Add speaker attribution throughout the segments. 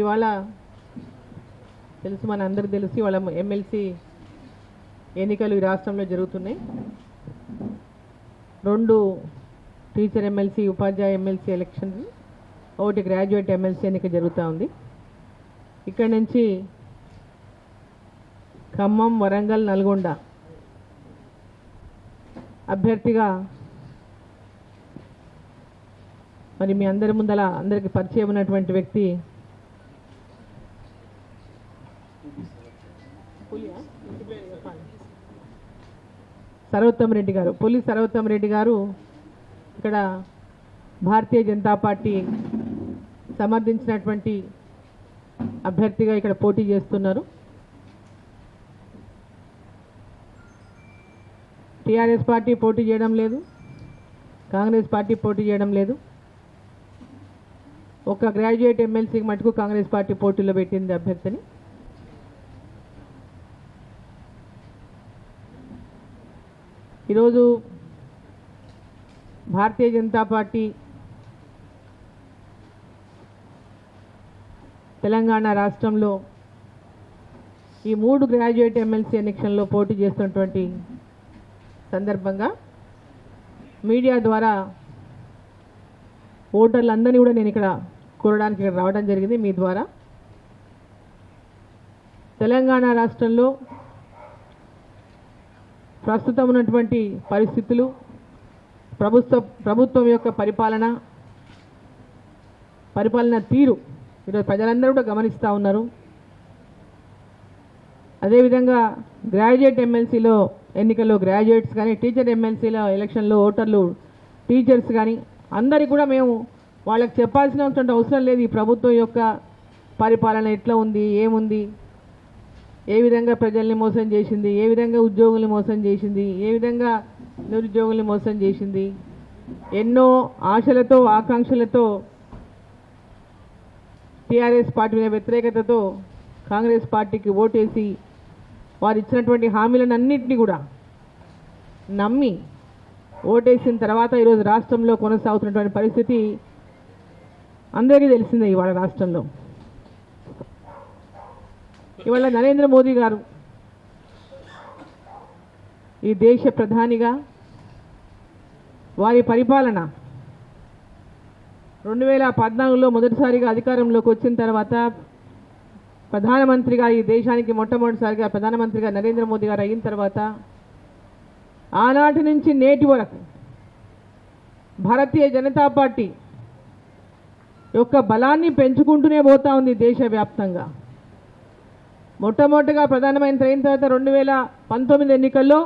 Speaker 1: ఇవాళ తెలుసు మన అందరికి తెలుసు ఇవాళ ఎమ్మెల్సీ ఎన్నికలు ఈ రాష్ట్రంలో జరుగుతున్నాయి. రెండు టీచర్ ఎమ్మెల్సీ ఉపాధ్యాయ ఎమ్మెల్సీ ఎలక్షన్ ఒకటి గ్రాడ్యుయేట్ ఎమ్మెల్సీ ఎన్నిక జరుగుతూ ఉంది. ఇక్కడ నుంచి ఖమ్మం వరంగల్ నల్గొండ అభ్యర్థిగా మరి మీ అందరి ముందల అందరికీ పరిచయం ఉన్నటువంటి వ్యక్తి సర్వోత్తమ్ రెడ్డి గారు పులి సర్వోత్తమ్ రెడ్డి గారు ఇక్కడ భారతీయ జనతా పార్టీ సమర్థించినటువంటి అభ్యర్థిగా ఇక్కడ పోటీ చేస్తున్నారు. టీఆర్ఎస్ పార్టీ పోటీ చేయడం లేదు కాంగ్రెస్ పార్టీ పోటీ చేయడం లేదు. ఒక గ్రాడ్యుయేట్ ఎమ్మెల్సీకి మటుకు కాంగ్రెస్ పార్టీ పోటీలో పెట్టింది అభ్యర్థిని. ఈరోజు భారతీయ జనతా పార్టీ తెలంగాణ రాష్ట్రంలో ఈ మూడు గ్రాడ్యుయేట్ ఎమ్మెల్సీ ఎలక్షన్లో పోటీ చేస్తున్నటువంటి సందర్భంగా మీడియా ద్వారా ఓటర్లందరినీ కూడా నేను ఇక్కడ కోరడానికి ఇక్కడ రావడం జరిగింది మీ ద్వారా. తెలంగాణ రాష్ట్రంలో ప్రస్తుతం ఉన్నటువంటి పరిస్థితులు ప్రభుత్వ ప్రభుత్వం యొక్క పరిపాలన పరిపాలన తీరు ఈరోజు ప్రజలందరూ కూడా గమనిస్తూ ఉన్నారు. అదేవిధంగా గ్రాడ్యుయేట్ ఎమ్మెల్సీలో ఎన్నికల్లో గ్రాడ్యుయేట్స్ కానీ టీచర్ ఎమ్మెల్సీలో ఎలక్షన్లో ఓటర్లు టీచర్స్ కానీ అందరికీ కూడా మేము వాళ్ళకి చెప్పాల్సినటువంటి అవసరం లేదు ఈ ప్రభుత్వం యొక్క పరిపాలన ఎట్లా ఉంది ఏముంది ఏ విధంగా ప్రజల్ని మోసం చేసింది? ఏ విధంగా ఉద్యోగుల్ని మోసం చేసింది? ఏ విధంగా నిరుద్యోగుల్ని మోసం చేసింది? ఎన్నో ఆశలతో ఆకాంక్షలతో టీఆర్ఎస్ పార్టీ మీద వ్యతిరేకతతో కాంగ్రెస్ పార్టీకి ఓటేసి వారు ఇచ్చినటువంటి హామీలను అన్నింటినీ కూడా నమ్మి ఓటేసిన తర్వాత ఈరోజు రాష్ట్రంలో కొనసాగుతున్నటువంటి పరిస్థితి అందరికీ తెలిసిందే ఇవాళ రాష్ట్రంలో. ఇవాళ నరేంద్ర మోదీ గారు ఈ దేశ ప్రధానిగా వారి పరిపాలన రెండు వేల పద్నాలుగులో మొదటిసారిగా అధికారంలోకి వచ్చిన తర్వాత ప్రధానమంత్రిగా ఈ దేశానికి మొట్టమొదటిసారిగా ప్రధానమంత్రిగా నరేంద్ర మోదీ గారు అయిన తర్వాత ఆనాటి నుంచి నేటి వరకు భారతీయ జనతా పార్టీ యొక్క బలాన్ని పెంచుకుంటూనే పోతా ఉంది దేశవ్యాప్తంగా. మొట్టమొదటిగా ప్రధానమంత్రి అయిన తర్వాత రెండు వేల పంతొమ్మిది ఎన్నికల్లో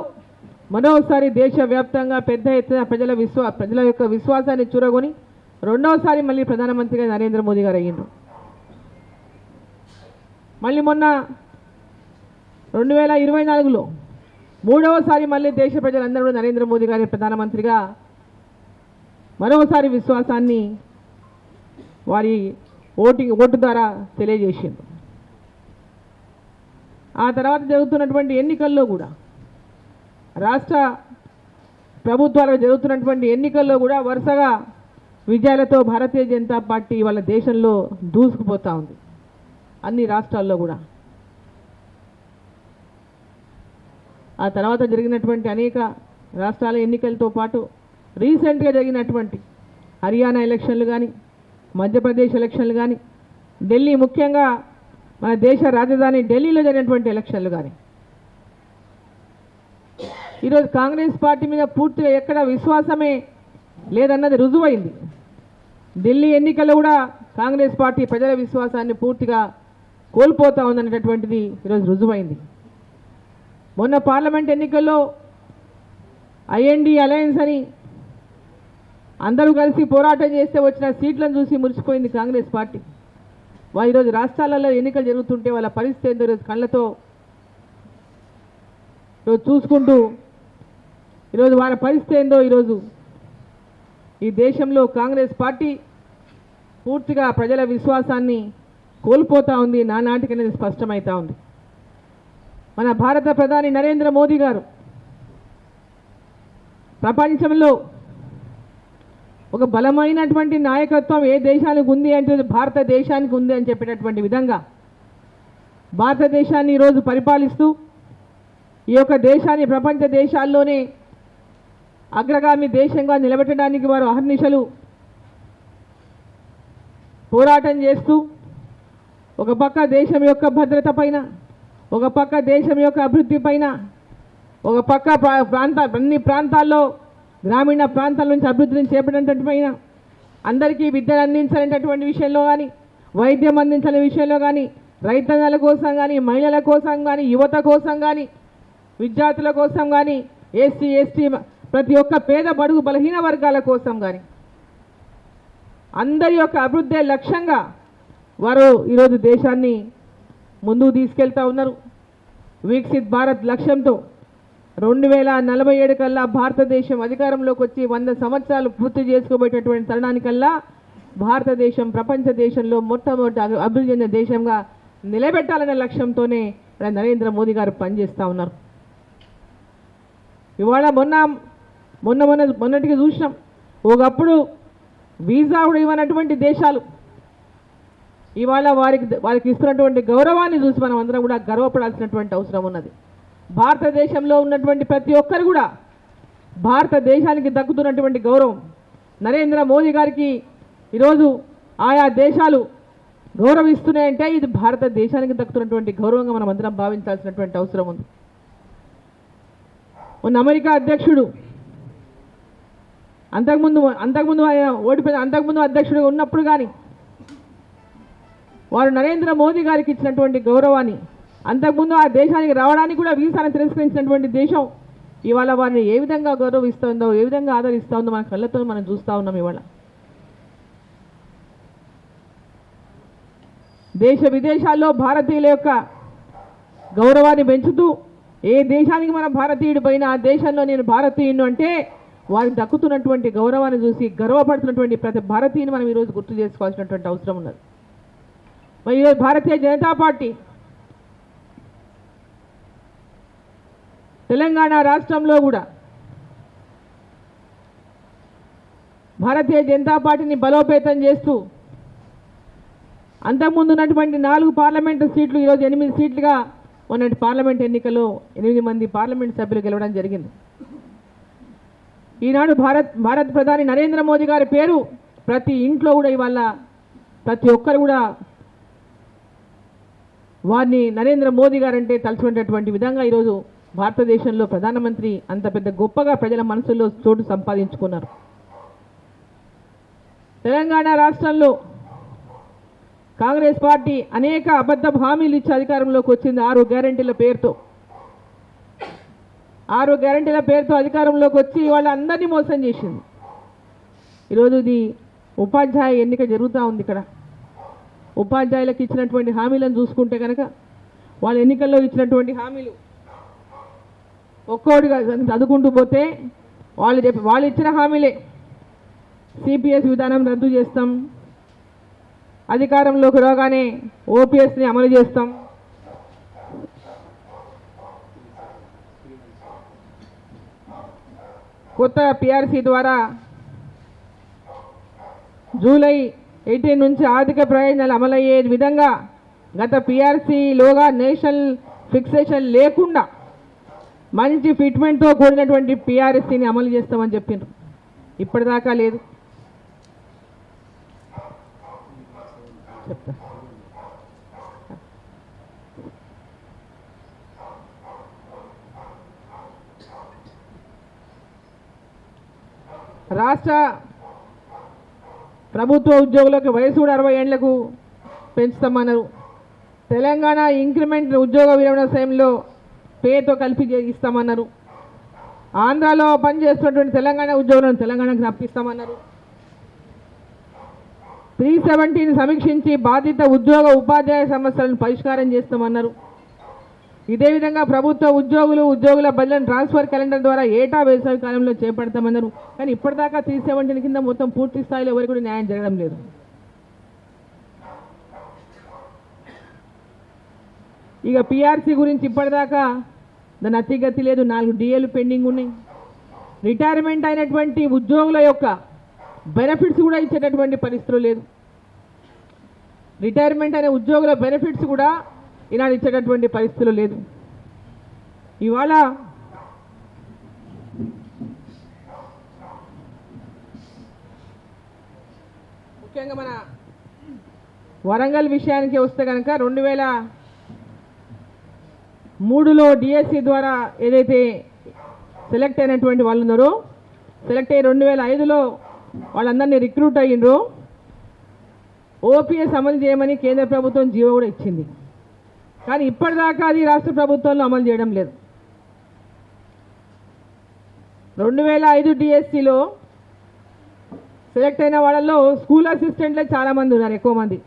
Speaker 1: మరోసారి దేశవ్యాప్తంగా పెద్ద ఎత్తున ప్రజల విశ్వా ప్రజల యొక్క విశ్వాసాన్ని చూరగొని రెండవసారి మళ్ళీ ప్రధానమంత్రిగా నరేంద్ర మోదీ గారు అయ్యారు మళ్ళీ మొన్న రెండు వేల ఇరవై నాలుగులో మూడవసారి మళ్ళీ దేశ ప్రజలందరూ నరేంద్ర మోదీ గారి ప్రధానమంత్రిగా మరోసారి విశ్వాసాన్ని వారి ఓటింగ్ ఓటు ద్వారా తెలియజేసింది ఆ తర్వాత జరుగుతున్నటువంటి ఎన్నికల్లో కూడా రాష్ట్ర ప్రభుత్వాలకు జరుగుతున్నటువంటి ఎన్నికల్లో కూడా వరుసగా విజయాలతో భారతీయ జనతా పార్టీ వాళ్ళ దేశంలో దూసుకుపోతూ ఉంది. అన్ని రాష్ట్రాల్లో కూడా. ఆ తర్వాత జరిగినటువంటి అనేక రాష్ట్రాల ఎన్నికలతో పాటు రీసెంట్గా జరిగినటువంటి హర్యానా ఎలక్షన్లు కానీ మధ్యప్రదేశ్ ఎలక్షన్లు కానీ ఢిల్లీ ముఖ్యంగా మన దేశ రాజధాని ఢిల్లీలో జరిగినటువంటి ఎలక్షన్లు కానీ ఈరోజు కాంగ్రెస్ పార్టీ మీద పూర్తిగా ఎక్కడ విశ్వాసమే లేదన్నది రుజువైంది. ఢిల్లీ ఎన్నికల్లో కూడా కాంగ్రెస్ పార్టీ ప్రజల విశ్వాసాన్ని పూర్తిగా కోల్పోతా ఉందనేటటువంటిది ఈరోజు రుజువైంది. మొన్న పార్లమెంట్ ఎన్నికల్లో ఐఎన్డి అలయన్స్ అని అందరూ కలిసి పోరాటం చేస్తే వచ్చిన సీట్లను చూసి మురిసిపోయింది కాంగ్రెస్ పార్టీ. ఈరోజు రాష్ట్రాలలో ఎన్నికలు జరుగుతుంటే వాళ్ళ పరిస్థితి ఏందో ఈరోజు కళ్ళతో ఈరోజు చూసుకుంటూ ఈరోజు వారి పరిస్థితి ఏందో ఈరోజు ఈ దేశంలో కాంగ్రెస్ పార్టీ పూర్తిగా ప్రజల విశ్వాసాన్ని కోల్పోతూ ఉంది నానాటికనేది స్పష్టమవుతా ఉంది. మన భారత ప్రధాని నరేంద్ర మోదీ గారు ప్రపంచంలో ఒక బలమైనటువంటి నాయకత్వం ఏ దేశానికి ఉంది అంటే భారతదేశానికి ఉంది అని చెప్పేటటువంటి విధంగా భారతదేశాన్ని ఈరోజు పరిపాలిస్తూ ఈ యొక్క దేశాన్ని ప్రపంచ దేశాల్లోనే అగ్రగామి దేశంగా నిలబెట్టడానికి వారు అహర్నిశలు పోరాటం చేస్తూ ఒక పక్క దేశం యొక్క భద్రత పైన ఒక పక్క దేశం యొక్క అభివృద్ధి పైన ఒక పక్క ప్రా- ప్రాంత అన్ని ప్రాంతాల్లో గ్రామీణ ప్రాంతాల నుంచి అభివృద్ధిని చేపట్టేటటువంటి పైన అందరికీ విద్యను అందించాలనేటటువంటి విషయంలో కానీ వైద్యం అందించాలనే విషయంలో కానీ రైతన్నల కోసం కానీ మహిళల కోసం కానీ యువత కోసం కానీ విద్యార్థుల కోసం కానీ ఎస్సీ ఎస్టీ ప్రతి ఒక్క పేద బడుగు బలహీన వర్గాల కోసం కానీ అందరి యొక్క అభివృద్ధి లక్ష్యంగా వారు ఈరోజు దేశాన్ని ముందుకు తీసుకెళ్తా ఉన్నారు. వికసిత్ భారత్ లక్ష్యంతో రెండు వేల నలభై ఏడు కల్లా భారతదేశం అధికారంలోకి వచ్చి వంద సంవత్సరాలు పూర్తి చేసుకోబోయేటటువంటి తరుణానికల్లా భారతదేశం ప్రపంచ దేశంలో మొట్టమొదటి అభివృద్ధి చెందిన దేశంగా నిలబెట్టాలనే లక్ష్యంతోనే నరేంద్ర మోదీ గారు పనిచేస్తూ ఉన్నారు. ఇవాళ మొన్న మొన్న మొన్న మొన్నటికి చూసినాం. ఒకప్పుడు వీసా కూడా ఇవ్వనటువంటి దేశాలు. ఇవాళ వారికి వారికి ఇస్తున్నటువంటి గౌరవాన్ని చూసి మనం అందరం కూడా గర్వపడాల్సినటువంటి అవసరం ఉన్నది. భారతదేశంలో ఉన్నటువంటి ప్రతి ఒక్కరు కూడా భారతదేశానికి దక్కుతున్నటువంటి గౌరవం. నరేంద్ర మోదీ గారికి ఈరోజు ఆయా దేశాలు గౌరవిస్తున్నాయంటే ఇది భారతదేశానికి దక్కుతున్నటువంటి గౌరవంగా మనం అందరం భావించాల్సినటువంటి అవసరం ఉంది. మొన్న అమెరికా అధ్యక్షుడు అంతకుముందు అంతకుముందు ఆయన ఓడిపోయిన అంతకుముందు అధ్యక్షుడు ఉన్నప్పుడు కానీ వారు నరేంద్ర మోదీ గారికి ఇచ్చినటువంటి గౌరవాన్ని అంతకుముందు ఆ దేశానికి రావడానికి కూడా వీసాను తిరస్కరించినటువంటి దేశం ఇవాళ వారిని ఏ విధంగా గౌరవిస్తుందో ఏ విధంగా ఆదరిస్తుందో మన కళ్ళతో మనం చూస్తూ ఉన్నాం ఇవాళ. దేశ విదేశాల్లో భారతీయుల యొక్క గౌరవాన్ని పెంచుతూ ఏ దేశానికి మన భారతీయుడు పైన ఆ దేశంలో నేను భారతీయుడు అంటే వారికి దక్కుతున్నటువంటి గౌరవాన్ని చూసి గర్వపడుతున్నటువంటి ప్రతి భారతీయుని మనం ఈరోజు గుర్తు చేసుకోవాల్సినటువంటి అవసరం ఉన్నది. మరి ఈరోజు భారతీయ జనతా పార్టీ తెలంగాణ రాష్ట్రంలో కూడా భారతీయ జనతా పార్టీని బలోపేతం చేస్తూ అంతకుముందు ఉన్నటువంటి నాలుగు పార్లమెంటు సీట్లు ఈరోజు ఎనిమిది సీట్లుగా మొన్నటి పార్లమెంట్ ఎన్నికల్లో ఎనిమిది మంది పార్లమెంట్ సభ్యులు గెలవడం జరిగింది. ఈనాడు భారత్ భారత ప్రధాని నరేంద్ర మోదీ గారి పేరు ప్రతి ఇంట్లో కూడా ఇవాళ ప్రతి ఒక్కరు కూడా వారిని నరేంద్ర మోదీ గారంటే తలుచుకునేటటువంటి విధంగా ఈరోజు భారతదేశంలో ప్రధానమంత్రి అంత పెద్ద గొప్పగా ప్రజల మనసుల్లో చోటు సంపాదించుకున్నారు. తెలంగాణ రాష్ట్రంలో కాంగ్రెస్ పార్టీ అనేక అబద్ధ హామీలు ఇచ్చి అధికారంలోకి వచ్చింది ఆరు గ్యారంటీల పేరుతో. ఆరు గ్యారంటీల పేరుతో అధికారంలోకి వచ్చి వాళ్ళ అందరినీ మోసం చేసింది. ఈరోజు ఇది ఉపాధ్యాయ ఎన్నిక జరుగుతూ ఉంది ఇక్కడ. ఉపాధ్యాయులకు ఇచ్చినటువంటి హామీలను చూసుకుంటే కనుక వాళ్ళ ఎన్నికల్లో ఇచ్చినటువంటి హామీలు ఒక్కోటిగా చదువుకుంటూ పోతే వాళ్ళు చెప్పి వాళ్ళు ఇచ్చిన హామీలే. సిపిఎస్ విధానం రద్దు చేస్తాం. అధికారంలోకి రాగానే ఓపీఎస్ని అమలు చేస్తాం. కొత్త పిఆర్సీ ద్వారా జూలై ఎయిటీన్ నుంచి ఆర్థిక ప్రయోజనాలు అమలయ్యే విధంగా గత పిఆర్సీలోగా నేషనల్ ఫిక్సేషన్ లేకుండా మంచి ఫిట్మెంట్తో కూడినటువంటి పిఆర్ఎస్సీని అమలు చేస్తామని చెప్పిండ్రు. ఇప్పటిదాకా లేదు. చెప్తా. రాష్ట్ర ప్రభుత్వ ఉద్యోగులకు వయసు కూడా అరవై ఏళ్ళకు పెంచుతామన్నారు. తెలంగాణ ఇంక్రిమెంట్ ఉద్యోగ విరమణ సమయంలో పేతో కలిపి చే- ఇస్తామన్నారు. ఆంధ్రాలో పనిచేస్తున్నటువంటి తెలంగాణ ఉద్యోగులను తెలంగాణకు రప్పిస్తామన్నారు. త్రీ సెవెంటీని సమీక్షించి బాధిత ఉద్యోగ ఉపాధ్యాయ సమస్యలను పరిష్కారం చేస్తామన్నారు. ఇదే విధంగా ప్రభుత్వ ఉద్యోగులు ఉద్యోగుల బదిలీలను ట్రాన్స్ఫర్ క్యాలెండర్ ద్వారా ఏటా వేసవి కాలంలో చేపడతామన్నారు. కానీ ఇప్పటిదాకా త్రీ సెవెంటీన్ కింద మొత్తం పూర్తి స్థాయిలో ఎవరికి కూడా న్యాయం జరగడం లేదు. ఇక పిఆర్సీ గురించి ఇప్పటిదాకా దాని అతిగతి లేదు. నాలుగు డిఏలు పెండింగ్ ఉన్నాయి. రిటైర్మెంట్ అయినటువంటి ఉద్యోగుల యొక్క బెనిఫిట్స్ కూడా ఇచ్చేటటువంటి పరిస్థితులు లేదు. రిటైర్మెంట్ అనే ఉద్యోగుల బెనిఫిట్స్ కూడా ఈనాడు ఇచ్చేటటువంటి పరిస్థితులు లేదు. ఇవాళ ముఖ్యంగా మన వరంగల్ విషయానికి వస్తే కనుక రెండు వేల మూడులో డిఎస్సి ద్వారా ఏదైతే సెలెక్ట్ అయినటువంటి వాళ్ళు ఉన్నారో సెలెక్ట్ అయ్యి రెండు వేల ఐదులో వాళ్ళందరినీ రిక్రూట్ అయ్యిండ్రు. ఓపీఎస్ అమలు చేయమని కేంద్ర ప్రభుత్వం జీవో కూడా ఇచ్చింది. కానీ ఇప్పటిదాకా అది రాష్ట్ర ప్రభుత్వంలో అమలు చేయడం లేదు. రెండు వేల ఐదు డిఎస్సిలో సెలెక్ట్ అయిన వాళ్ళల్లో స్కూల్ అసిస్టెంట్లే చాలామంది ఉన్నారు ఎక్కువ మంది.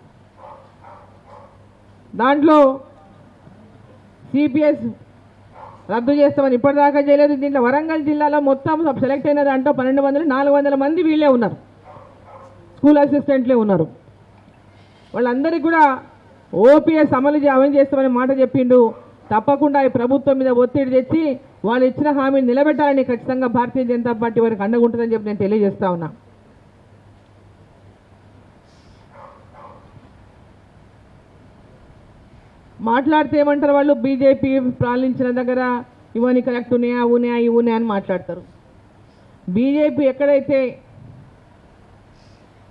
Speaker 1: దాంట్లో సిపిఎస్ రద్దు చేస్తామని ఇప్పటిదాకా చేయలేదు. దీంట్లో వరంగల్ జిల్లాలో మొత్తం సెలెక్ట్ అయిన దాంట్లో పన్నెండు వందలు నాలుగు వందల మంది వీళ్ళే ఉన్నారు. స్కూల్ అసిస్టెంట్లే ఉన్నారు. వాళ్ళందరికీ కూడా ఓపీఎస్ అమలు అమలు చేస్తామని మాట చెప్పిండు. తప్పకుండా ఈ ప్రభుత్వం మీద ఒత్తిడి తెచ్చి వాళ్ళు ఇచ్చిన హామీని నిలబెట్టాలని ఖచ్చితంగా భారతీయ జనతా పార్టీ వారికి అండగుంటుందని చెప్పి నేను తెలియజేస్తా ఉన్నా. మాట్లాడితే ఏమంటారు వాళ్ళు? బీజేపీ పాలించిన దగ్గర ఇవన్నీ కరెక్ట్ ఉన్నాయా? ఉన్నాయా? ఇవి ఉన్నాయా అని మాట్లాడతారు. బీజేపీ ఎక్కడైతే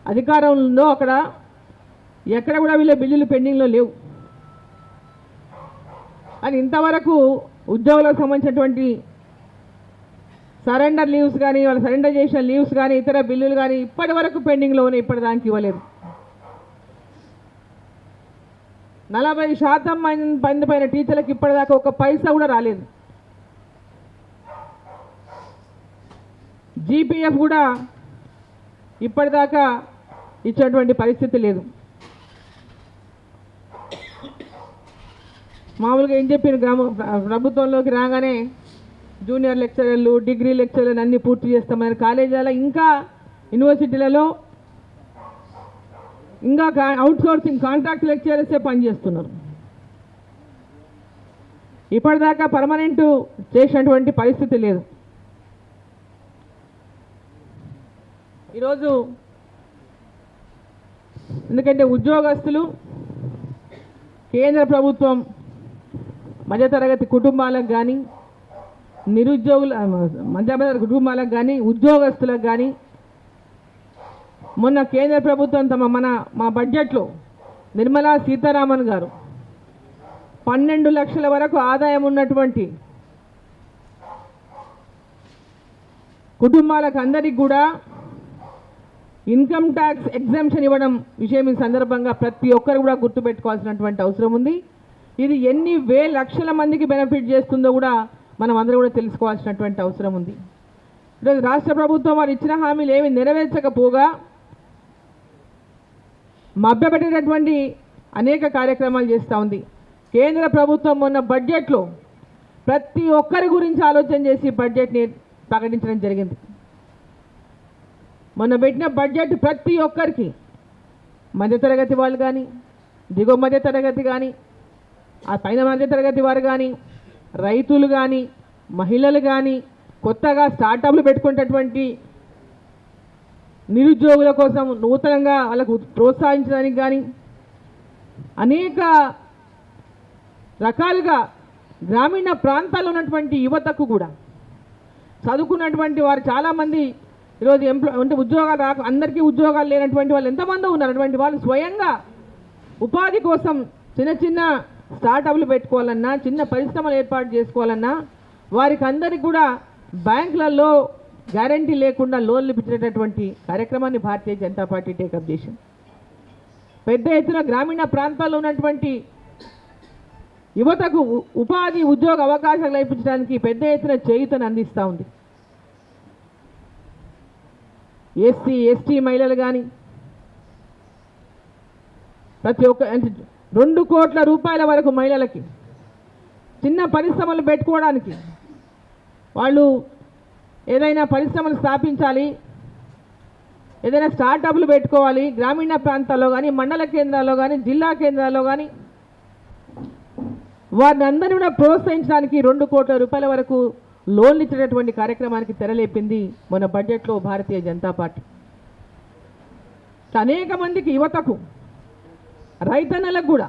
Speaker 1: అధికారం ఉందో అక్కడ ఎక్కడ కూడా వీళ్ళ బిల్లులు పెండింగ్లో లేవు. అని ఇంతవరకు ఉద్యోగులకు సంబంధించినటువంటి సరెండర్ లీవ్స్ కానీ వాళ్ళు సరెండర్ చేసిన లీవ్స్ కానీ ఇతర బిల్లులు కానీ ఇప్పటి వరకు పెండింగ్లో ఉన్నాయి. ఇప్పటిదానికి ఇవ్వలేదు. నలభై శాతం మంది పైన టీచర్లకు ఇప్పటిదాకా ఒక పైసా కూడా రాలేదు. జీపీఎఫ్ కూడా ఇప్పటిదాకా ఇచ్చినటువంటి పరిస్థితి లేదు. మామూలుగా ఏం చెప్పిన గ్రామ ప్రభుత్వంలోకి రాగానే జూనియర్ లెక్చరర్లు డిగ్రీ లెక్చరర్లు అన్నీ పూర్తి చేస్తామని కాలేజీలలో ఇంకా యూనివర్సిటీలలో ఇంకా అవుట్ సోర్సింగ్ కాంట్రాక్ట్ లెక్చరర్సే పనిచేస్తున్నారు ఇప్పటిదాకా పర్మనెంట్ చేసినటువంటి పరిస్థితి లేదు. ఈరోజు ఎందుకంటే ఉద్యోగస్తులు కేంద్ర ప్రభుత్వం మధ్యతరగతి కుటుంబాలకు కానీ నిరుద్యోగుల మధ్యతరగతి కుటుంబాలకు కానీ ఉద్యోగస్తులకు కానీ మొన్న కేంద్ర ప్రభుత్వం తమ మన మా బడ్జెట్లో నిర్మలా సీతారామన్ గారు పన్నెండు లక్షల వరకు ఆదాయం ఉన్నటువంటి కుటుంబాలకు అందరికీ కూడా ఇన్కమ్ ట్యాక్స్ ఎగ్జామ్షన్ ఇవ్వడం విషయం ఈ సందర్భంగా ప్రతి ఒక్కరు కూడా గుర్తుపెట్టుకోవాల్సినటువంటి అవసరం ఉంది. ఇది ఎన్ని వే లక్షల మందికి బెనిఫిట్ చేస్తుందో కూడా మనం అందరూ కూడా తెలుసుకోవాల్సినటువంటి అవసరం ఉంది. ఈరోజు రాష్ట్ర ప్రభుత్వం వారు ఇచ్చిన హామీలు ఏమి నెరవేర్చకపోగా మభ్యపెట్టేటటువంటి అనేక కార్యక్రమాలు చేస్తూ ఉంది. కేంద్ర ప్రభుత్వం మొన్న బడ్జెట్లో ప్రతి ఒక్కరి గురించి ఆలోచన చేసి బడ్జెట్ని ప్రకటించడం జరిగింది. మొన్న పెట్టిన బడ్జెట్ ప్రతి ఒక్కరికి మధ్యతరగతి వాళ్ళు కానీ దిగువ మధ్య తరగతి కానీ ఆ పైన మధ్య తరగతి వారు కానీ రైతులు కానీ మహిళలు కానీ కొత్తగా స్టార్టప్లు పెట్టుకునేటటువంటి నిరుద్యోగుల కోసం నూతనంగా వాళ్ళకు ప్రోత్సహించడానికి కానీ అనేక రకాలుగా గ్రామీణ ప్రాంతాల్లో ఉన్నటువంటి యువతకు కూడా చదువుకున్నటువంటి వారు చాలామంది ఈరోజు ఎంప్లాయ్ అంటే ఉద్యోగాలు రాక అందరికీ ఉద్యోగాలు లేనటువంటి వాళ్ళు ఎంతమంది ఉన్నారు. అటువంటి వాళ్ళు స్వయంగా ఉపాధి కోసం చిన్న చిన్న స్టార్టప్లు పెట్టుకోవాలన్నా చిన్న పరిశ్రమలు ఏర్పాటు చేసుకోవాలన్నా వారికి అందరికి కూడా బ్యాంకులలో గ్యారంటీ లేకుండా లోన్లు ఇప్పించేటటువంటి కార్యక్రమాన్ని భారతీయ జనతా పార్టీ టేకప్ చేసింది. పెద్ద ఎత్తున గ్రామీణ ప్రాంతాల్లో ఉన్నటువంటి యువతకు ఉపాధి ఉద్యోగ అవకాశాలు కల్పించడానికి పెద్ద ఎత్తున చేయుతను అందిస్తూ ఉంది. ఎస్సీ ఎస్టీ మహిళలు కానీ ప్రతి ఒక్క రెండు కోట్ల రూపాయల వరకు మహిళలకి చిన్న పరిశ్రమలు పెట్టుకోవడానికి వాళ్ళు ఏదైనా పరిశ్రమలు స్థాపించాలి ఏదైనా స్టార్టప్లు పెట్టుకోవాలి గ్రామీణ ప్రాంతాల్లో కానీ మండల కేంద్రాల్లో కానీ జిల్లా కేంద్రాల్లో కానీ వారిని అందరినీ కూడా ప్రోత్సహించడానికి రెండు కోట్ల రూపాయల వరకు లోన్లు ఇచ్చేటటువంటి కార్యక్రమానికి తెరలేపింది మన బడ్జెట్లో భారతీయ జనతా పార్టీ. అనేక మందికి యువతకు రైతన్నలకు కూడా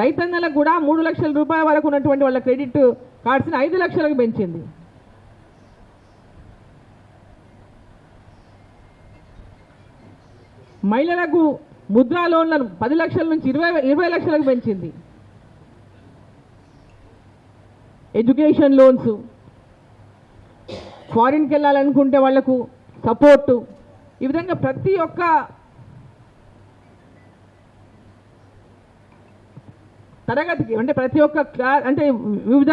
Speaker 1: రైతన్నలకు కూడా మూడు లక్షల రూపాయల వరకు ఉన్నటువంటి వాళ్ళ క్రెడిట్ కార్డ్స్ని ఐదు లక్షలకు పెంచింది. మహిళలకు ముద్రా లోన్లను పది లక్షల నుంచి ఇరవై ఇరవై లక్షలకు పెంచింది. ఎడ్యుకేషన్ లోన్స్ ఫారిన్కి వెళ్ళాలనుకుంటే వాళ్ళకు సపోర్టు ఈ విధంగా ప్రతి ఒక్క తరగతికి అంటే ప్రతి ఒక్క క్లా అంటే వివిధ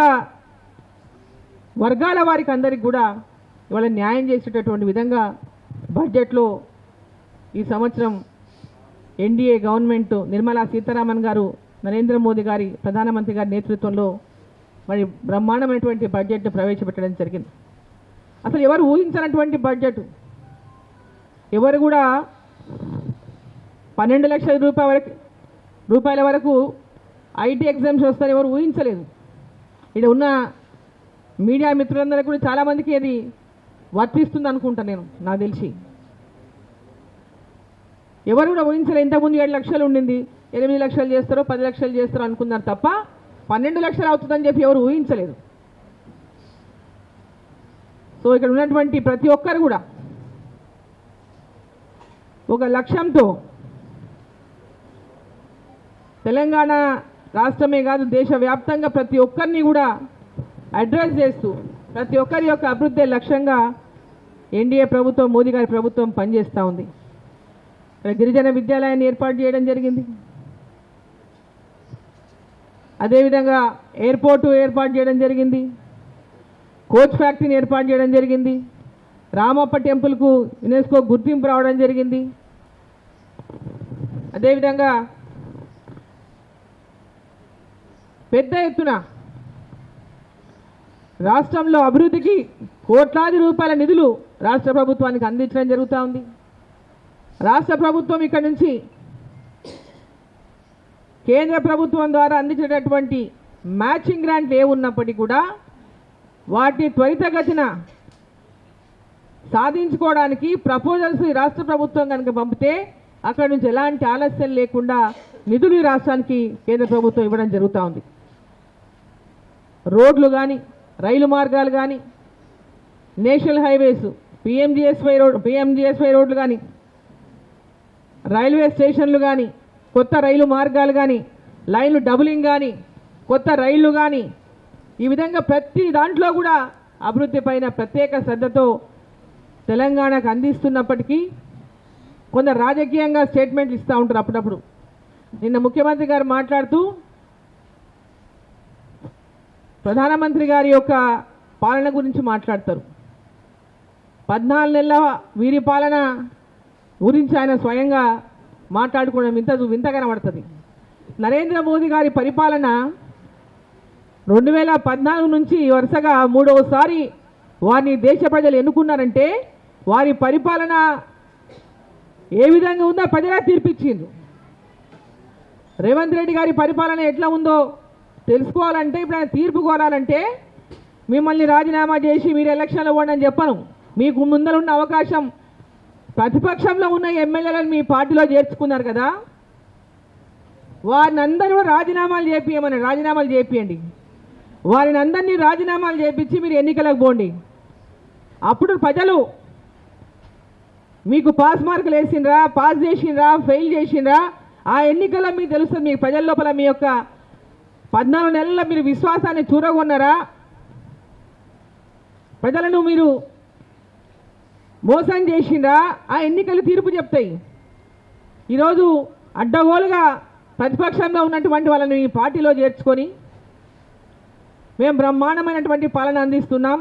Speaker 1: వర్గాల వారికి అందరికి కూడా ఇవాళ న్యాయం చేసేటటువంటి విధంగా బడ్జెట్లో ఈ సంవత్సరం ఎన్డీఏ గవర్నమెంట్ నిర్మలా సీతారామన్ గారు నరేంద్ర మోదీ గారి ప్రధానమంత్రి గారి నేతృత్వంలో మరి బ్రహ్మాండమైనటువంటి బడ్జెట్ ప్రవేశపెట్టడం జరిగింది. అసలు ఎవరు ఊహించినటువంటి బడ్జెట్? ఎవరు కూడా పన్నెండు లక్షల రూపాయల వరకు రూపాయల వరకు ఐటీ ఎగ్జామ్స్ వస్తారని ఎవరు ఊహించలేదు. ఇక్కడ ఉన్న మీడియా మిత్రులందరూ కూడా చాలామందికి అది వర్తిస్తుంది అనుకుంటా నేను నాకు తెలిసి. ఎవరు కూడా ఊహించలేదు ఇంతకుముందు ఏడు లక్షలు ఉండింది. ఎనిమిది లక్షలు చేస్తారో పది లక్షలు చేస్తారో అనుకున్నారు తప్ప పన్నెండు లక్షలు అవుతుందని చెప్పి ఎవరు ఊహించలేదు. సో ఇక్కడ ఉన్నటువంటి ప్రతి ఒక్కరు కూడా ఒక లక్ష్యంతో తెలంగాణ రాష్ట్రమే కాదు దేశవ్యాప్తంగా ప్రతి ఒక్కరిని కూడా అడ్రస్ చేస్తూ ప్రతి ఒక్కరి యొక్క అభివృద్ధి లక్ష్యంగా ఎన్డీఏ ప్రభుత్వం మోదీ గారి ప్రభుత్వం పనిచేస్తూ ఉంది. గిరిజన విద్యాలయాన్ని ఏర్పాటు చేయడం జరిగింది. అదేవిధంగా ఎయిర్పోర్టు ఏర్పాటు చేయడం జరిగింది. కోచ్ ఫ్యాక్టరీని ఏర్పాటు చేయడం జరిగింది. రామప్ప టెంపుల్కు యునెస్కో గుర్తింపు రావడం జరిగింది. అదేవిధంగా పెద్ద ఎత్తున రాష్ట్రంలో అభివృద్ధికి కోట్లాది రూపాయల నిధులు రాష్ట్ర ప్రభుత్వానికి అందించడం జరుగుతూ ఉంది. రాష్ట్ర ప్రభుత్వం ఇక్కడ నుంచి కేంద్ర ప్రభుత్వం ద్వారా అందించేటటువంటి మ్యాచింగ్ గ్రాంట్లు ఏ ఉన్నప్పటికీ కూడా వాటి త్వరితగతిన సాధించుకోవడానికి ప్రపోజల్స్ ఈ రాష్ట్ర ప్రభుత్వం కనుక పంపితే అక్కడ నుంచి ఎలాంటి ఆలస్యం లేకుండా నిధులు ఈ రాష్ట్రానికి కేంద్ర ప్రభుత్వం ఇవ్వడం జరుగుతూ ఉంది. రోడ్లు కానీ రైలు మార్గాలు కానీ national highways PMGSY road PMGSY రోడ్లు కానీ రైల్వే స్టేషన్లు కానీ కొత్త రైలు మార్గాలు కానీ లైన్లు డబులింగ్ కానీ కొత్త రైళ్ళు కానీ ఈ విధంగా ప్రతి దాంట్లో కూడా అభివృద్ధి పైన ప్రత్యేక శ్రద్ధతో తెలంగాణకు అందిస్తున్నప్పటికీ కొందరు రాజకీయంగా స్టేట్మెంట్లు ఇస్తూ ఉంటారు అప్పుడప్పుడు. నిన్న ముఖ్యమంత్రి గారు మాట్లాడుతూ ప్రధానమంత్రి గారి యొక్క పాలన గురించి మాట్లాడతారు. పద్నాలుగు నెలల వీరి పాలన గురించి ఆయన స్వయంగా మాట్లాడుకోవడం వింత వింత కనబడుతుంది. నరేంద్ర మోదీ గారి పరిపాలన రెండు వేల పద్నాలుగు నుంచి వరుసగా మూడవసారి వారిని దేశ ప్రజలు ఎన్నుకున్నారంటే వారి పరిపాలన ఏ విధంగా ఉందో ప్రజలే తీర్పిచ్చిండ్రు. రేవంత్ రెడ్డి గారి పరిపాలన ఎట్లా ఉందో తెలుసుకోవాలంటే ఇప్పుడు ఆయన తీర్పు కోరాలంటే మిమ్మల్ని రాజీనామా చేసి మీరు ఎలక్షన్లో పోండి అని చెప్పను. మీకు ముందర ఉన్న అవకాశం ప్రతిపక్షంలో ఉన్న ఎమ్మెల్యేలను మీ పార్టీలో చేర్చుకున్నారు కదా? వారిని అందరూ రాజీనామాలు చేపియమని రాజీనామాలు చేపియండి. వారిని అందరినీ రాజీనామాలు చేపించి మీరు ఎన్నికలకు పోండి. అప్పుడు ప్రజలు మీకు పాస్ మార్కులు వేసిండ్రా పాస్ చేసిండ్రా ఫెయిల్ చేసిండ్రా ఆ ఎన్నికల్లో మీకు తెలుస్తుంది మీ ప్రజల లోపల మీ యొక్క పద్నాలుగు నెలల్లో మీరు విశ్వాసాన్ని చూరగొన్నారా? ప్రజలను మీరు మోసం చేసిండ్రా? ఆ ఎన్నికలు తీర్పు చెప్తాయి. ఈరోజు అడ్డగోలుగా ప్రతిపక్షంలో ఉన్నటువంటి వాళ్ళని ఈ పార్టీలో చేర్చుకొని మేము బ్రహ్మాండమైనటువంటి పాలన అందిస్తున్నాం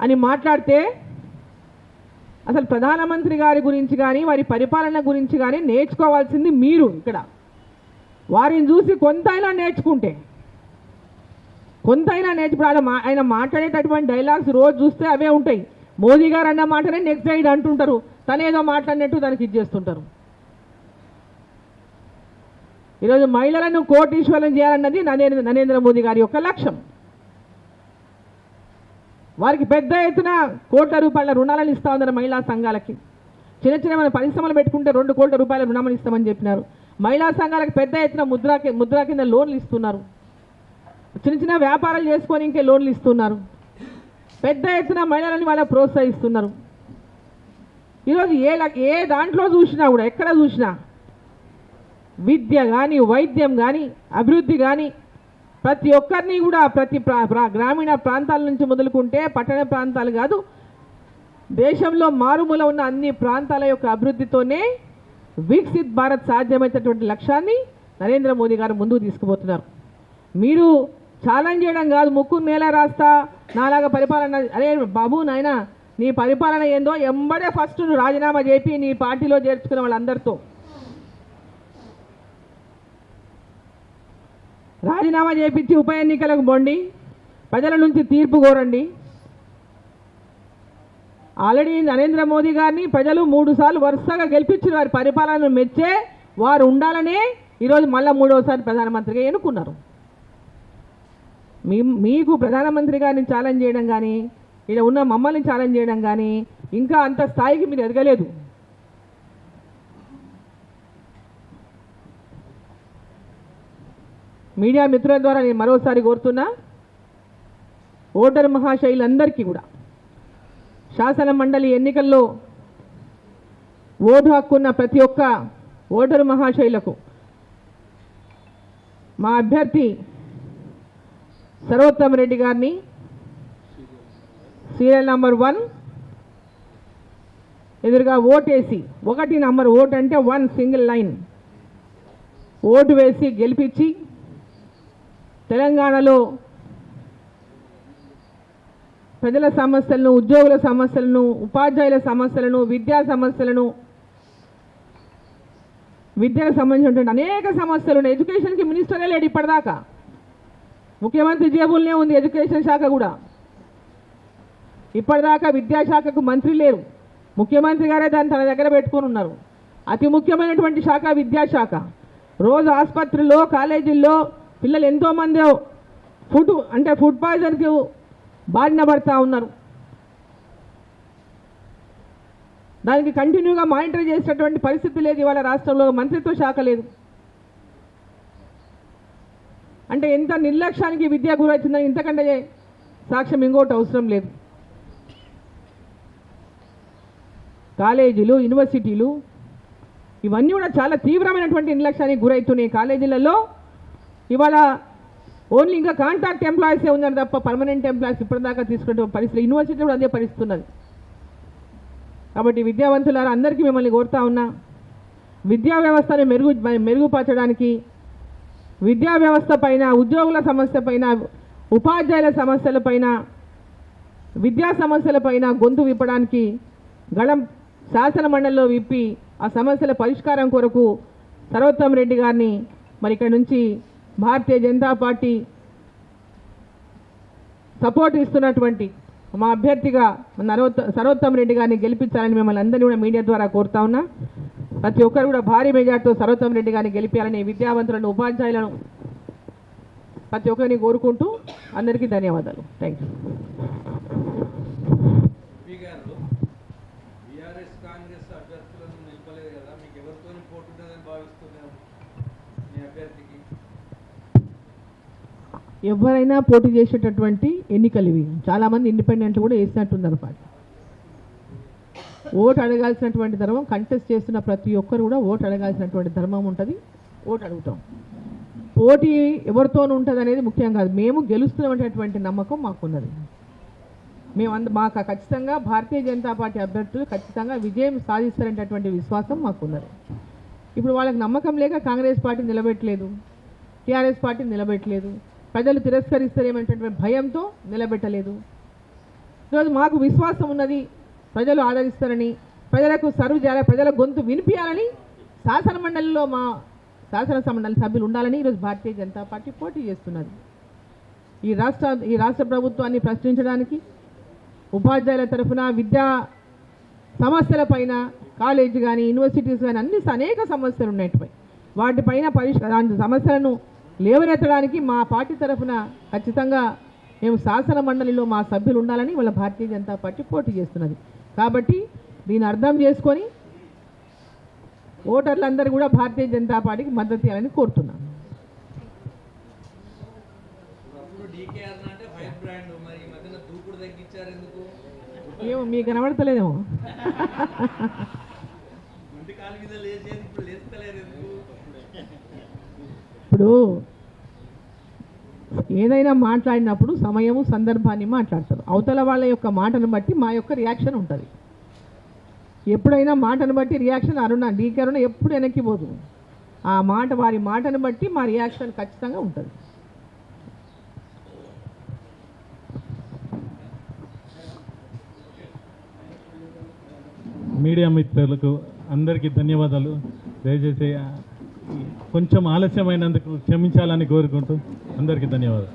Speaker 1: అని మాట్లాడితే అసలు ప్రధానమంత్రి గారి గురించి కానీ వారి పరిపాలన గురించి కానీ నేర్చుకోవాల్సింది మీరు ఇక్కడ. వారిని చూసి కొంత అయినా నేర్చుకుంటే కొంత అయినా ఆయన ఆయన మాట్లాడేటటువంటి డైలాగ్స్ రోజు చూస్తే అవే ఉంటాయి. మోదీ గారు అన్న మాటనే నెక్స్ట్ సైడ్ అంటుంటారు. తనేదో మాట్లాడినట్టు దానికి ఇచ్చేస్తుంటారు ఈరోజు మహిళలను కోటీశ్వరం చేయాలన్నది నరేంద్ర నరేంద్ర మోదీ గారి యొక్క లక్ష్యం. వారికి పెద్ద ఎత్తున కోట్ల రూపాయల రుణాలను ఇస్తా ఉందని మహిళా సంఘాలకి. చిన్న చిన్న మన పరిశ్రమలు పెట్టుకుంటే రెండు కోట్ల రూపాయల రుణాలను ఇస్తామని చెప్పినారు. మహిళా సంఘాలకు పెద్ద ఎత్తున ముద్రా ముద్ర ముద్రా కింద లోన్లు ఇస్తున్నారు. చిన్న చిన్న వ్యాపారాలు చేసుకొని ఇంకే లోన్లు ఇస్తున్నారు. పెద్ద ఎత్తున మహిళలని వాళ్ళ ప్రోత్సహిస్తున్నారు. ఈరోజు ఏ లక్- ఏ దాంట్లో చూసినా కూడా ఎక్కడ చూసినా విద్య కానీ వైద్యం కానీ అభివృద్ధి కానీ ప్రతి ఒక్కరిని కూడా ప్రతి ప్రా- ప్రా- గ్రామీణ ప్రాంతాల నుంచి మొదలుకుంటే పట్టణ ప్రాంతాలు కాదు దేశంలో మారుమూల ఉన్న అన్ని ప్రాంతాల యొక్క అభివృద్ధితోనే వికసిత్ భారత్ సాధ్యమైనటువంటి లక్ష్యాన్ని నరేంద్ర మోదీ గారు ముందుకు తీసుకుపోతున్నారు. మీరు ఛాలెంజ్ చేయడం కాదు. ముక్కు నేల రాస్తా నాలాగా పరిపాలన అరే బాబు నాయన నీ పరిపాలన ఏందో ఎంబడే ఫస్ట్ నువ్వు రాజీనామా చేపి నీ పార్టీలో చేర్చుకున్న వాళ్ళందరితో. రాజీనామా చేపించి ఉప ఎన్నికలకు బొండి ప్రజల నుంచి తీర్పు కోరండి. ఆల్రెడీ నరేంద్ర మోదీ గారిని ప్రజలు మూడు సార్లు వరుసగా గెలిపించిన వారి పరిపాలనను మెచ్చే వారు ఉండాలనే ఈరోజు మళ్ళా మూడోసారి ప్రధానమంత్రిగా ఎన్నుకున్నారు. మీ మీకు ప్రధానమంత్రి గారిని ఛాలెంజ్ చేయడం కానీ ఇక్కడ ఉన్న మమ్మల్ని ఛాలెంజ్ చేయడం కానీ ఇంకా అంత స్థాయికి మీరు ఎదగలేదు. మీడియా మిత్రుల ద్వారా నేను మరోసారి కోరుతున్నా ఓటర్ మహాశైలందరికీ కూడా శాసన మండలి ఎన్నికల్లో ఓటు హక్కున్న ప్రతి ఒక్క ఓటరు మహాశైలకు మా అభ్యర్థి సర్వోత్తమ రెడ్డి గారిని. Serial number one. ఎదురుగా ఓటేసి ఒకటి నంబర్ ఓటు అంటే వన్ సింగిల్ లైన్. ఓటు వేసి గెలిపించి తెలంగాణలో ప్రజల సమస్యలను ఉద్యోగుల సమస్యలను ఉపాధ్యాయుల సమస్యలను విద్యా సమస్యలను విద్యకు సంబంధించినటువంటి అనేక సమస్యలు ఉన్నాయి. ఎడ్యుకేషన్కి మినిస్టరే లేడు ఇప్పటిదాకా. ముఖ్యమంత్రి జేబుల్నే ఉంది ఎడ్యుకేషన్ శాఖ కూడా. ఇప్పటిదాకా విద్యాశాఖకు మంత్రి లేరు. ముఖ్యమంత్రి గారే దాన్ని తన దగ్గర పెట్టుకొని ఉన్నారు. అతి ముఖ్యమైనటువంటి శాఖ విద్యాశాఖ. రోజు ఆసుపత్రిలో కాలేజీల్లో పిల్లలు ఎంతోమంది ఫుడ్ అంటే ఫుడ్ పాయిజన్కి బారిన పడతా ఉన్నారు. దానికి కంటిన్యూగా మానిటర్ చేసినటువంటి పరిస్థితి లేదు ఇవాళ రాష్ట్రంలో మంత్రిత్వ శాఖ లేదు. అంటే ఎంత నిర్లక్ష్యానికి విద్య గురవుతుందని ఇంతకంటే సాక్ష్యం ఇంకోటి అవసరం లేదు. కాలేజీలు యూనివర్సిటీలు ఇవన్నీ కూడా చాలా తీవ్రమైనటువంటి నిర్లక్ష్యానికి గురవుతున్నాయి కాలేజీలలో ఇవాళ ఓన్లీ ఇంకా కాంట్రాక్ట్ ఎంప్లాయీసే ఉన్నారు తప్ప పర్మనెంట్ ఎంప్లాయీస్ ఇప్పటిదాకా తీసుకునే పరిస్థితి యూనివర్సిటీ కూడా అదే పరిస్థితి ఉన్నది కాబట్టి విద్యావంతులారా అందరికీ మిమ్మల్ని కోరుతా ఉన్నా విద్యా వ్యవస్థను మెరుగు మెరుగుపరచడానికి విద్యా వ్యవస్థ పైన ఉద్యోగుల సమస్య పైన ఉపాధ్యాయుల సమస్యల పైన విద్యా సమస్యల పైన గొంతు విప్పడానికి గళం శాసన మండలిలో విప్పి ఆ సమస్యల పరిష్కారం కొరకు సర్వోత్తమ్ రెడ్డి గారిని మరి ఇక్కడ నుంచి భారతీయ జనతా పార్టీ సపోర్ట్ ఇస్తున్నటువంటి మా అభ్యర్థిగా మన నరోత్త సర్వోత్తమ్ రెడ్డి గారిని గెలిపించాలని మిమ్మల్ని అందరినీ కూడా మీడియా ద్వారా కోరుతా ఉన్నా. ప్రతి ఒక్కరు కూడా భారీ మెజార్టీతో సర్వోత్తమ్ రెడ్డి గారిని గెలిపించాలని విద్యావంతులను ఉపాధ్యాయులను ప్రతి ఒక్కరిని కోరుకుంటూ అందరికీ ధన్యవాదాలు. థ్యాంక్ యూ
Speaker 2: పోటీ
Speaker 1: ఎవరైనా పోటీ చేసేటటువంటి ఎన్నికలు ఇవి. చాలామంది ఇండిపెండెంట్లు కూడా వేసినట్టున్నారు పార్టీ ఓటు అడగాల్సినటువంటి ధర్మం కంటెస్ట్ చేస్తున్న ప్రతి ఒక్కరు కూడా ఓటు అడగాల్సినటువంటి ధర్మం ఉంటుంది. ఓటు అడుగుతాం. పోటీ ఎవరితోనూ ఉంటుంది అనేది ముఖ్యం కాదు. మేము గెలుస్తున్నటువంటి నమ్మకం మాకున్నది. మేము అంద మాకు ఖచ్చితంగా భారతీయ జనతా పార్టీ అభ్యర్థులు ఖచ్చితంగా విజయం సాధిస్తారనేటటువంటి విశ్వాసం మాకున్నది. ఇప్పుడు వాళ్ళకి నమ్మకం లేక కాంగ్రెస్ పార్టీ నిలబెట్టలేదు. టీఆర్ఎస్ పార్టీ నిలబెట్టలేదు. ప్రజలు తిరస్కరిస్తారేమనేటటువంటి భయంతో నిలబెట్టలేదు. ఈరోజు మాకు విశ్వాసం ఉన్నది. ప్రజలు ఆదరిస్తారని ప్రజలకు సర్వ్ చేయాలి ప్రజల గొంతు వినిపించాలని శాసన మండలిలో మా శాసన మండలి సభ్యులు ఉండాలని ఈరోజు భారతీయ జనతా పార్టీ పోటీ చేస్తున్నది. ఈ రాష్ట్ర ఈ రాష్ట్ర ప్రభుత్వాన్ని ప్రశ్నించడానికి ఉపాధ్యాయుల తరఫున విద్యా సమస్యలపైన కాలేజ్ కానీ యూనివర్సిటీస్ కానీ అన్ని అనేక సమస్యలు ఉన్నాయి వాటిపైన పరిష్కార సమస్యలను లేవనెత్తడానికి మా పార్టీ తరఫున ఖచ్చితంగా మేము శాసన మండలిలో మా సభ్యులు ఉండాలని వాళ్ళ భారతీయ జనతా పార్టీ పోటీ చేస్తున్నది. కాబట్టి దీన్ని అర్థం చేసుకొని ఓటర్లందరూ కూడా భారతీయ జనతా పార్టీకి మద్దతు ఇవ్వాలని కోరుతున్నాను. ఏమో మీకు కనబడతలేదేమో.
Speaker 2: ఇప్పుడు
Speaker 1: ఏదైనా మాట్లాడినప్పుడు సమయము సందర్భాన్ని మాట్లాడతారు. అవతల వాళ్ళ యొక్క మాటను బట్టి మా యొక్క రియాక్షన్ ఉంటుంది. ఎప్పుడైనా మాటను బట్టి రియాక్షన్ అరుణ డీకే అరుణ ఎప్పుడు వెనక్కి పోదు. ఆ మాట వారి మాటను బట్టి మా రియాక్షన్ ఖచ్చితంగా ఉంటుంది.
Speaker 3: మీడియా మిత్రులకు అందరికీ ధన్యవాదాలు. దయచేసి కొంచెం ఆలస్యమైనందుకు క్షమించాలని కోరుకుంటూ అందరికీ ధన్యవాదాలు.